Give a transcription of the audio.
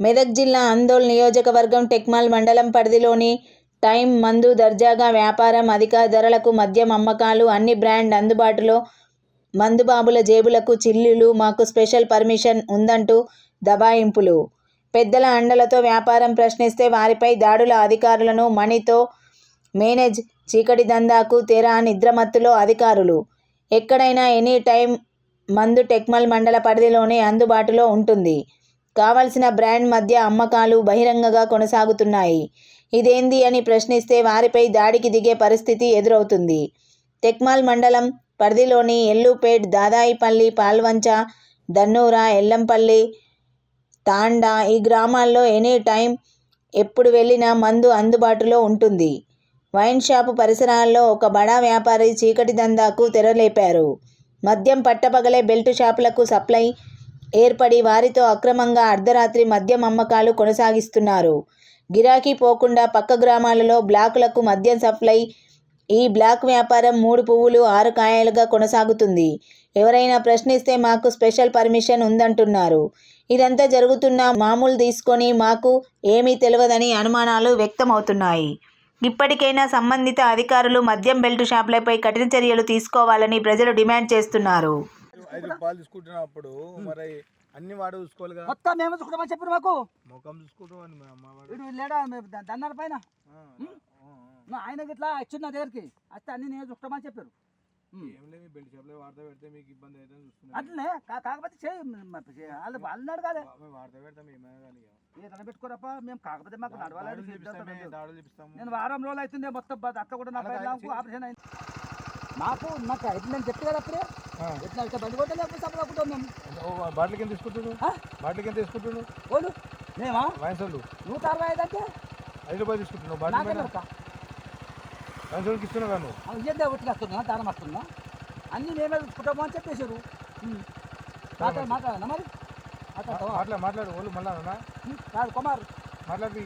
మెదక్ జిల్లా ఆందోళ్ నియోజకవర్గం టెక్మాల్ మండలం పరిధిలోని టైం మందు దర్జాగా వ్యాపారం అధిక ధరలకు మద్యం అమ్మకాలు అన్ని బ్రాండ్ అందుబాటులో మందుబాబుల జేబులకు చిల్లులు మాకు స్పెషల్ పర్మిషన్ ఉందంటూ దబాయింపులు. పెద్దల అండలతో వ్యాపారం ప్రశ్నిస్తే వారిపై దాడుల అధికారులను మణితో మేనేజ్ చీకటి దందాకు తెరా నిద్రమత్తులో అధికారులు. ఎక్కడైనా ఎనీ టైం మందు టెక్మల్ మండల పరిధిలోనే అందుబాటులో ఉంటుంది. కావలసిన బ్రాండ్ మధ్య అమ్మకాలు బహిరంగంగా కొనసాగుతున్నాయి. ఇదేంది అని ప్రశ్నిస్తే వారిపై దాడికి దిగే పరిస్థితి ఎదురవుతుంది. టెక్మాల్ మండలం పరిధిలోని ఎల్లుపేట్ దాదాయిపల్లి పాల్వంచ దన్నూర ఎల్లంపల్లి తాండా ఈ గ్రామాల్లో ఎనీ టైం ఎప్పుడు వెళ్ళినా మందు అందుబాటులో ఉంటుంది. వైన్ షాపు పరిసరాల్లో ఒక బడా వ్యాపారి చీకటి దందాకు తెరలేపారు. మద్యం పట్టపగలే బెల్ట్ షాపులకు సప్లై ఏర్పడి వారితో అక్రమంగా అర్ధరాత్రి మద్యం అమ్మకాలు కొనసాగిస్తున్నారు. గిరాకీ పోకుండా పక్క గ్రామాలలో బ్లాకులకు మద్యం సప్లై ఈ బ్లాక్ వ్యాపారం మూడు పువ్వులు ఆరు కాయలుగా కొనసాగుతుంది. ఎవరైనా ప్రశ్నిస్తే మాకు స్పెషల్ పర్మిషన్ ఉందంటున్నారు. ఇదంతా జరుగుతున్న మామూలు తీసుకొని మాకు ఏమీ తెలియదని అనుమానాలు వ్యక్తమవుతున్నాయి. ఇప్పటికైనా సంబంధిత అధికారులు మద్యం బెల్ట్ షాపులపై కఠిన చర్యలు తీసుకోవాలని ప్రజలు డిమాండ్ చేస్తున్నారు. ఐదు రూపాయలు తీసుకుంటున్నప్పుడు మరి అన్ని వాడు చూసుకోవాలిగా. మొత్తం మేము చూసుకుంటామని చెప్పారు మాకు. ముఖం చూసుకుంటాం అని మా అమ్మ వాడు. వీడు లేడా? దన్నారు పైన? ఆ, ఆ, ఆ. నా ఆయనకి ఇట్లా వచ్చిన దగ్గరికి. వస్తే అన్ని నేను చూసుకుంటామని చెప్పారు. అయితే అట్లనే కాకపోతే. వాళ్ళు. ఏదైనా పెట్టుకోరప్ప మేము కాకపోతే మాకు నడవాలి నేను వారం రోజులు అవుతుంది మొత్తం అక్క కూడా నా పైన. ఆపరేషన్ అయింది. మాకు మాకు ఎట్లా నేను చెప్పి కదా అప్పుడే. ఎట్లా ఇట్లా బండి కొట్టే లేకపోతే సప్పుడు అనుకుంటాం మేము. బాటిల్ కింద తీసుకుంటుడు? ఆ? బాటిల్ కింద తీసుకుంటుడు? ఓళ్ళు మేమా? వయసులు నూట అరవై ఐదు అంటే? ఐదు రూపాయలు తీసుకుంటున్నావు బాటిల్ వయసులకి ఇస్తున్నావు నువ్వు? అవి ఇదే ఒట్టికి వస్తున్నా దానం వస్తున్నా అన్నీ మేమే చూసుకుంటాము అని చెప్పేశారు. మాట్లాడు మాట్లాడనా మరి. మాట్లాడు మాట్లాడు. వాళ్ళు మళ్ళా కాదు కుమార్. మాట్లాడి.